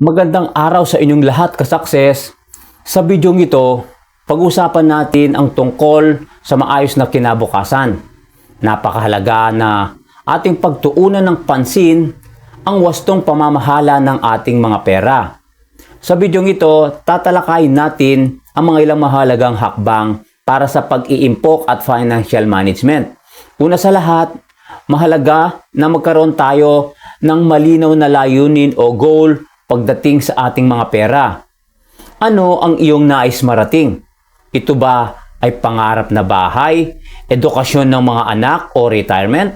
Magandang araw sa inyong lahat ka-success. Sa bidyong ito, pag-usapan natin ang tungkol sa maayos na kinabukasan. Napakahalaga na ating pagtuunan ng pansin ang wastong pamamahala ng ating mga pera. Sa bidyong ito, tatalakayin natin ang mga ilang mahalagang hakbang para sa pag-iimpok at financial management. Una sa lahat, mahalaga na magkaroon tayo ng malinaw na layunin o goal pagdating sa ating mga pera. Ano ang iyong nais marating? Ito ba ay pangarap na bahay, edukasyon ng mga anak o retirement?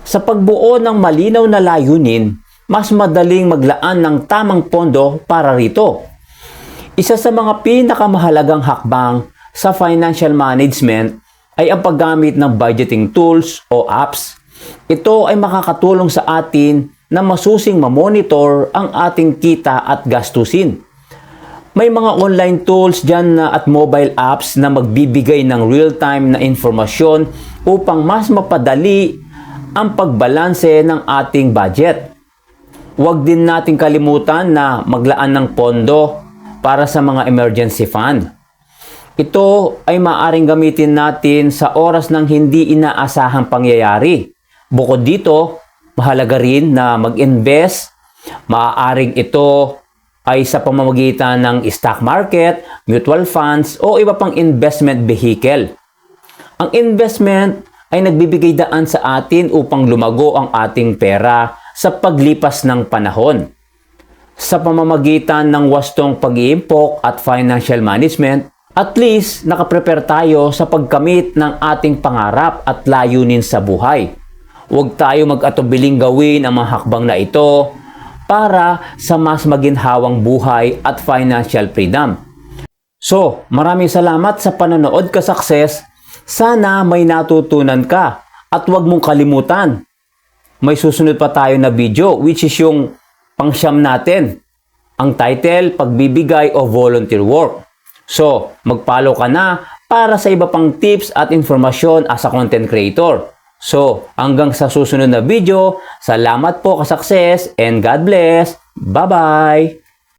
Sa pagbuo ng malinaw na layunin, mas madaling maglaan ng tamang pondo para rito. Isa sa mga pinakamahalagang hakbang sa financial management ay ang paggamit ng budgeting tools o apps. Ito ay makakatulong sa atin na masusing mamonitor ang ating kita at gastusin. May mga online tools dyan na at mobile apps na magbibigay ng real-time na informasyon upang mas mapadali ang pagbalanse ng ating budget. Huwag din nating kalimutan na maglaan ng pondo para sa mga emergency fund. Ito ay maaring gamitin natin sa oras ng hindi inaasahang pangyayari. Bukod dito, mahalaga rin na mag-invest. Maaaring ito ay sa pamamagitan ng stock market, mutual funds o iba pang investment vehicle. Ang investment ay nagbibigay daan sa atin upang lumago ang ating pera sa paglipas ng panahon. Sa pamamagitan ng wastong pag-iimpok at financial management, at least nakaprepare tayo sa pagkamit ng ating pangarap at layunin sa buhay. Huwag tayo mag-atubiling gawin ang mga hakbang na ito para sa mas maginhawang buhay at financial freedom. So, maraming salamat sa panonood ka success. Sana may natutunan ka at huwag mong kalimutan. May susunod pa tayo na video which is yung pangsyam natin. Ang title, Pagbibigay o Volunteer Work. So, mag-follow ka na para sa iba pang tips at informasyon as a content creator. So, hanggang sa susunod na video, salamat po ka success and God bless. Bye-bye!